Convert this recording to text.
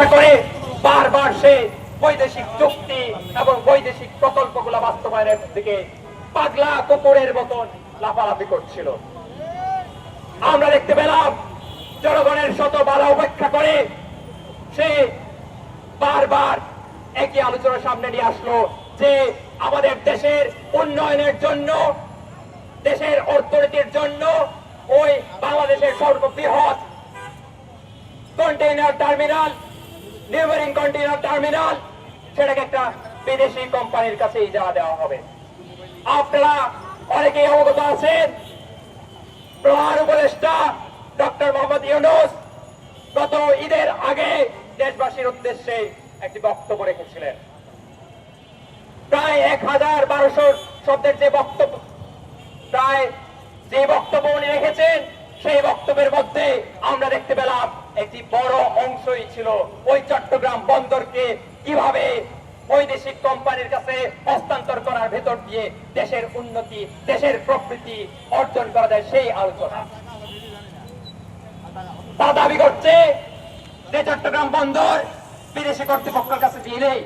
উপেক্ষা করে বারবার সে বৈদেশিক চুক্তি এবং বৈদেশিক প্রকল্পগুলো বাস্তবায়নের দিকে পাগলা কুকুরের মতন লাফালাফি করছিল। আমরা দেখতে পেলাম জনগণের শত বাধা উপেক্ষা করে সে বারবার একই আলোচনার সামনে নিয়ে আসলো যে আমাদের দেশের উন্নয়নের জন্য, দেশের অর্থনীতির জন্য ওই বাংলাদেশের সর্ববৃহৎ container terminal new mooring container terminal সেটাকে একটা বিদেশি কোম্পানির কাছে ইজারা দেওয়া হবে। আপনারা অনেকেই অবগত আছেন, প্রধান উপদেষ্টা ডক্টর মোহাম্মদ ইউনুস গত ঈদের আগে দেশবাসীর উদ্দেশ্যে একটি বক্তব্য রেখেছিলেন। প্রায় এক হাজার বারোশো শব্দের যে বক্তব্য, প্রায় যে বক্তব্য উনি রেখেছেন, সেই বক্তব্যের মধ্যে আমরা দেখতে পেলাম একটি বড় অংশই ছিল ওই চট্টগ্রাম বন্দরকে কীভাবে বৈদেশিক কোম্পানির কাছে হস্তান্তর করার ভেতর দিয়ে দেশের উন্নতি, দেশের প্রকৃতি অর্জন করা যায় সেই আলোচনা। তা দাবি করছে যে চট্টগ্রাম বন্দর বিদেশি কর্তৃপক্ষের কাছে দিলেই